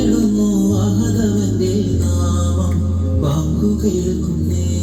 വാക്കുകിടുന്നു ആദവന്റെ നാമം വാക്കുകേൾക്കുന്നേ.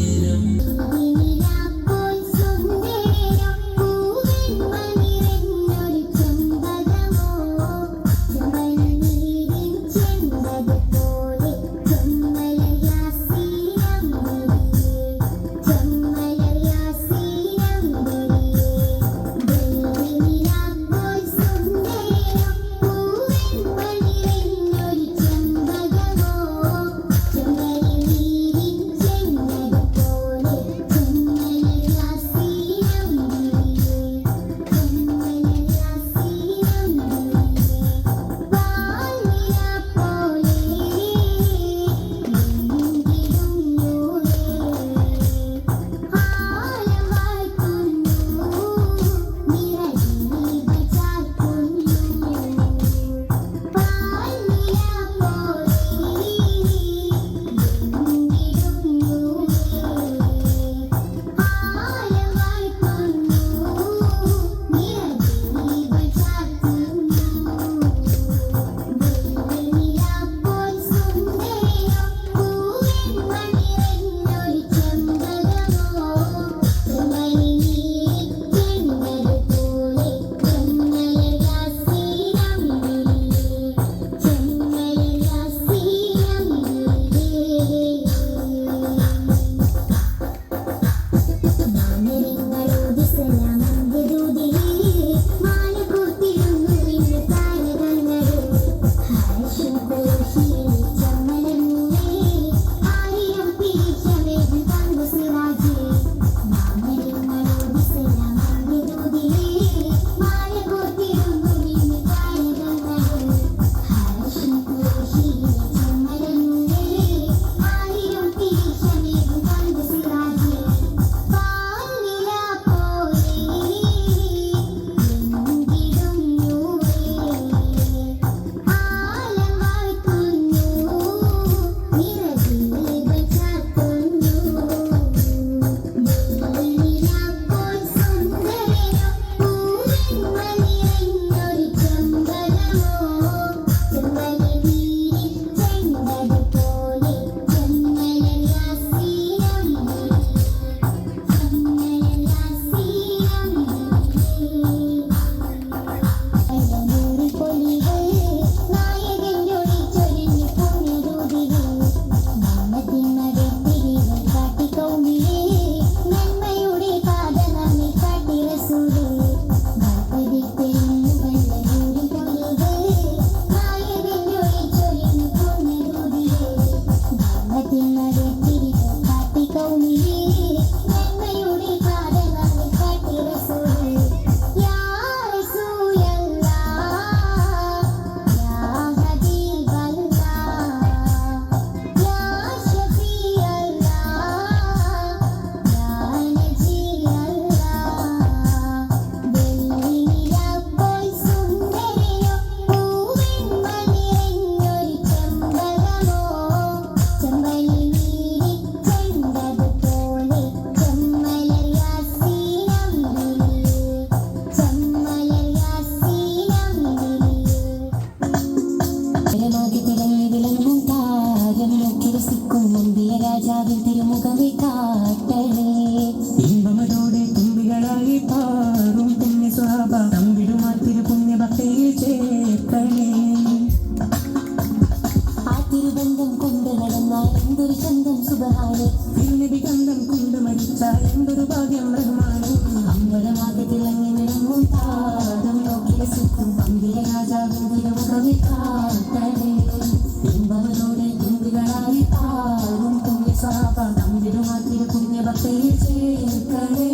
എന്തൊരു ചന്തം സുബഹാനെ? തിരുനബി കണ്ടം കൊണ്ട് മരിച്ച എന്തൊരു ഭാഗ്യം റഹ്മാനെ? അമ്പലമാകെ തിളങ്ങി നിറങ്ങും താരം നോക്കിയ സുഖം പങ്കിലെ രാജാവിൻ തിരുമുഖമി കാട്ടണേ പിമ്പവനോടെ കുന്തികളായി താരും പുണ്യ സഹാബ തമ്പിരുമാതിരി പുണ്യഭക്തയെ ചേർക്കണേ.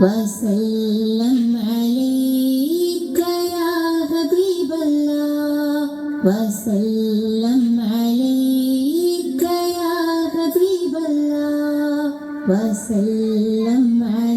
وسلم عليك يا حبيب الله وسلم عليك يا حبيب الله وسلم عليك